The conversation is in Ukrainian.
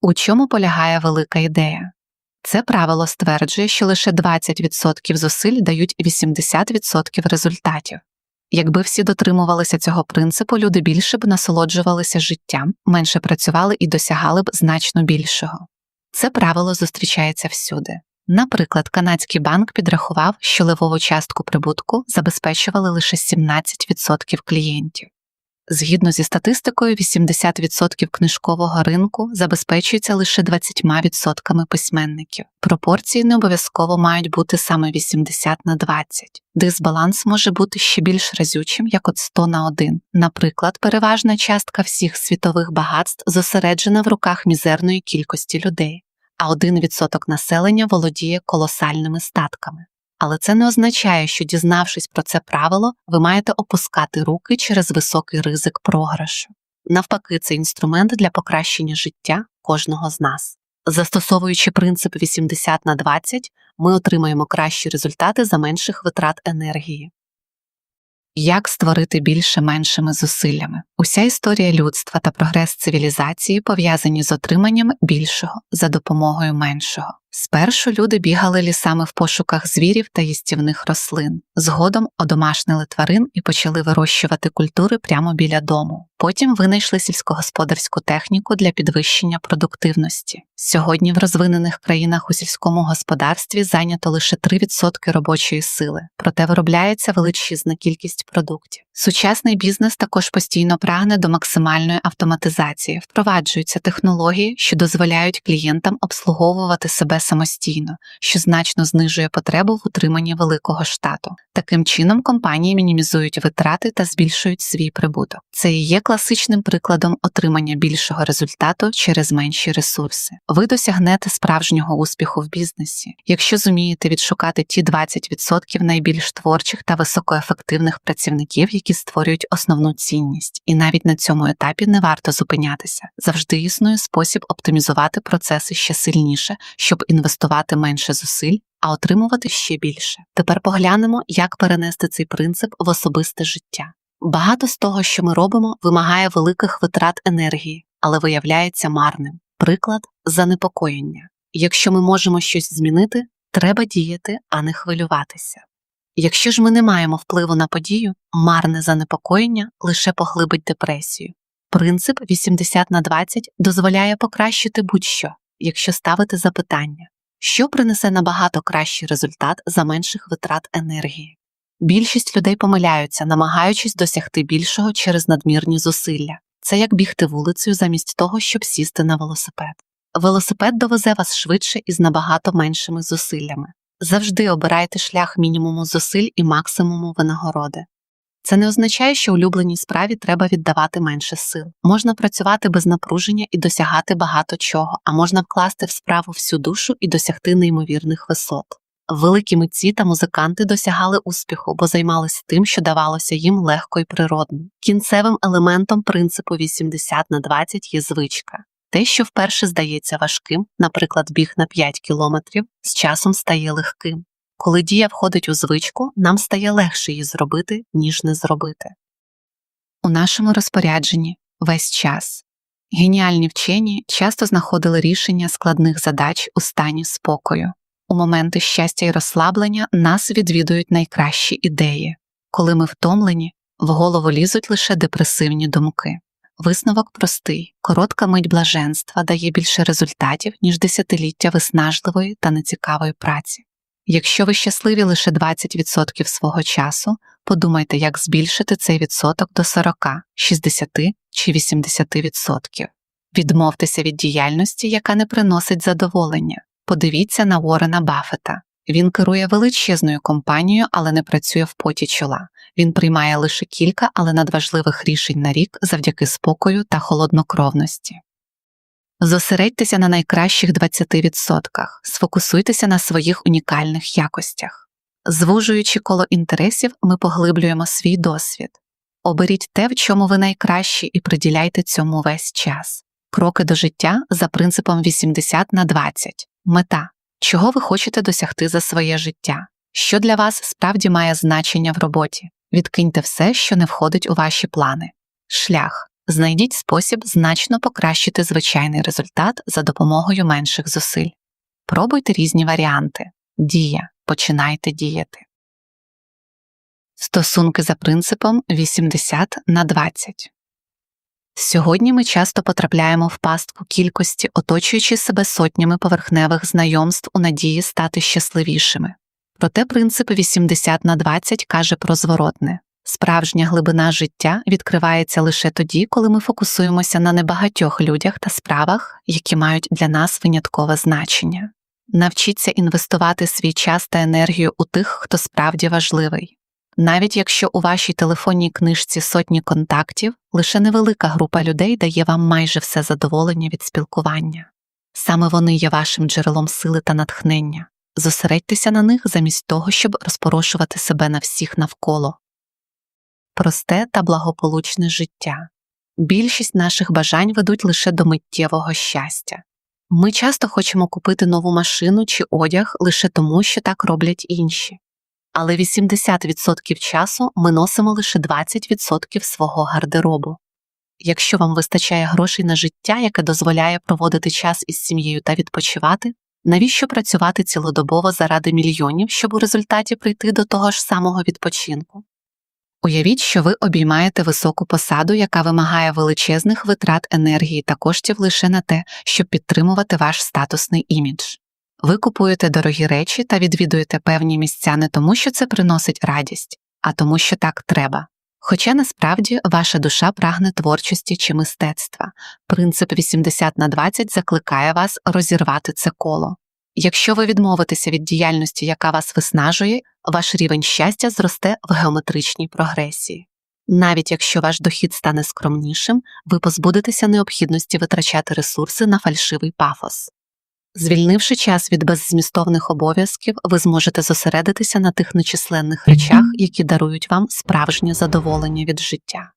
У чому полягає велика ідея? Це правило стверджує, що лише 20% зусиль дають 80% результатів. Якби всі дотримувалися цього принципу, люди більше б насолоджувалися життям, менше працювали і досягали б значно більшого. Це правило зустрічається всюди. Наприклад, канадський банк підрахував, що левову частку прибутку забезпечували лише 17% клієнтів. Згідно зі статистикою, 80% книжкового ринку забезпечується лише 20% письменників. Пропорції не обов'язково мають бути саме 80 на 20. Дисбаланс може бути ще більш разючим, як от 100 на 1. Наприклад, переважна частка всіх світових багатств зосереджена в руках мізерної кількості людей, а 1% населення володіє колосальними статками. Але це не означає, що, дізнавшись про це правило, ви маєте опускати руки через високий ризик програшу. Навпаки, це інструмент для покращення життя кожного з нас. Застосовуючи принцип 80 на 20, ми отримаємо кращі результати за менших витрат енергії. Як створити більше меншими зусиллями? Уся історія людства та прогрес цивілізації пов'язані з отриманням більшого за допомогою меншого. Спершу люди бігали лісами в пошуках звірів та їстівних рослин, згодом одомашнили тварин і почали вирощувати культури прямо біля дому. Потім винайшли сільськогосподарську техніку для підвищення продуктивності. Сьогодні в розвинених країнах у сільському господарстві зайнято лише 3% робочої сили, проте виробляється величезна кількість продуктів. Сучасний бізнес також постійно прагне до максимальної автоматизації, впроваджуються технології, що дозволяють клієнтам обслуговувати себе самостійно, що значно знижує потребу в утриманні великого штату. Таким чином компанії мінімізують витрати та збільшують свій прибуток. Це і є класичним прикладом отримання більшого результату через менші ресурси. Ви досягнете справжнього успіху в бізнесі, якщо зумієте відшукати ті 20% найбільш творчих та високоефективних працівників, які створюють основну цінність. І навіть на цьому етапі не варто зупинятися. Завжди існує спосіб оптимізувати процеси ще сильніше, щоб інвестувати менше зусиль. А отримувати ще більше. Тепер поглянемо, як перенести цей принцип в особисте життя. Багато з того, що ми робимо, вимагає великих витрат енергії, але виявляється марним. Приклад занепокоєння. Якщо ми можемо щось змінити, треба діяти, а не хвилюватися. Якщо ж ми не маємо впливу на подію, марне занепокоєння лише поглибить депресію. Принцип 80 на 20 дозволяє покращити будь-що, якщо ставити запитання, що принесе набагато кращий результат за менших витрат енергії. Більшість людей помиляються, намагаючись досягти більшого через надмірні зусилля. Це як бігти вулицею замість того, щоб сісти на велосипед. Велосипед довезе вас швидше і з набагато меншими зусиллями. Завжди обирайте шлях мінімуму зусиль і максимуму винагороди. Це не означає, що улюбленій справі треба віддавати менше сил. Можна працювати без напруження і досягати багато чого, а можна вкласти в справу всю душу і досягти неймовірних висот. Великі митці та музиканти досягали успіху, бо займалися тим, що давалося їм легко і природно. Кінцевим елементом принципу 80 на 20 є звичка. Те, що вперше здається важким, наприклад, біг на 5 кілометрів, з часом стає легким. Коли дія входить у звичку, нам стає легше її зробити, ніж не зробити. У нашому розпорядженні весь час геніальні вчені часто знаходили рішення складних задач у стані спокою. У моменти щастя і розслаблення нас відвідують найкращі ідеї. Коли ми втомлені, в голову лізуть лише депресивні думки. Висновок простий: коротка мить блаженства дає більше результатів, ніж десятиліття виснажливої та нецікавої праці. Якщо ви щасливі лише 20% свого часу, подумайте, як збільшити цей відсоток до 40, 60 чи 80%. Відмовтеся від діяльності, яка не приносить задоволення. Подивіться на Уоррена Баффета. Він керує величезною компанією, але не працює в поті чола. Він приймає лише кілька, але надважливих рішень на рік завдяки спокою та холоднокровності. Зосередьтеся на найкращих 20%, сфокусуйтеся на своїх унікальних якостях. Звужуючи коло інтересів, ми поглиблюємо свій досвід. Оберіть те, в чому ви найкращі, і приділяйте цьому весь час. Кроки до життя за принципом 80 на 20. Мета. Чого ви хочете досягти за своє життя? Що для вас справді має значення в роботі? Відкиньте все, що не входить у ваші плани. Шлях. Знайдіть спосіб значно покращити звичайний результат за допомогою менших зусиль. Пробуйте різні варіанти. Дія. Починайте діяти. Стосунки за принципом 80 на 20. Сьогодні ми часто потрапляємо в пастку кількості, оточуючи себе сотнями поверхневих знайомств у надії стати щасливішими. Проте принцип 80 на 20 каже про зворотне. Справжня глибина життя відкривається лише тоді, коли ми фокусуємося на небагатьох людях та справах, які мають для нас виняткове значення. Навчіться інвестувати свій час та енергію у тих, хто справді важливий. Навіть якщо у вашій телефонній книжці сотні контактів, лише невелика група людей дає вам майже все задоволення від спілкування. Саме вони є вашим джерелом сили та натхнення. Зосередьтеся на них замість того, щоб розпорошувати себе на всіх навколо. Просте та благополучне життя. Більшість наших бажань ведуть лише до миттєвого щастя. Ми часто хочемо купити нову машину чи одяг лише тому, що так роблять інші. Але 80% часу ми носимо лише 20% свого гардеробу. Якщо вам вистачає грошей на життя, яке дозволяє проводити час із сім'єю та відпочивати, навіщо працювати цілодобово заради мільйонів, щоб у результаті прийти до того ж самого відпочинку? Уявіть, що ви обіймаєте високу посаду, яка вимагає величезних витрат енергії та коштів лише на те, щоб підтримувати ваш статусний імідж. Ви купуєте дорогі речі та відвідуєте певні місця не тому, що це приносить радість, а тому, що так треба. Хоча насправді ваша душа прагне творчості чи мистецтва, принцип 80 на 20 закликає вас розірвати це коло. Якщо ви відмовитеся від діяльності, яка вас виснажує, ваш рівень щастя зросте в геометричній прогресії. Навіть якщо ваш дохід стане скромнішим, ви позбудетеся необхідності витрачати ресурси на фальшивий пафос. Звільнивши час від беззмістовних обов'язків, ви зможете зосередитися на тих нечисленних речах, які дарують вам справжнє задоволення від життя.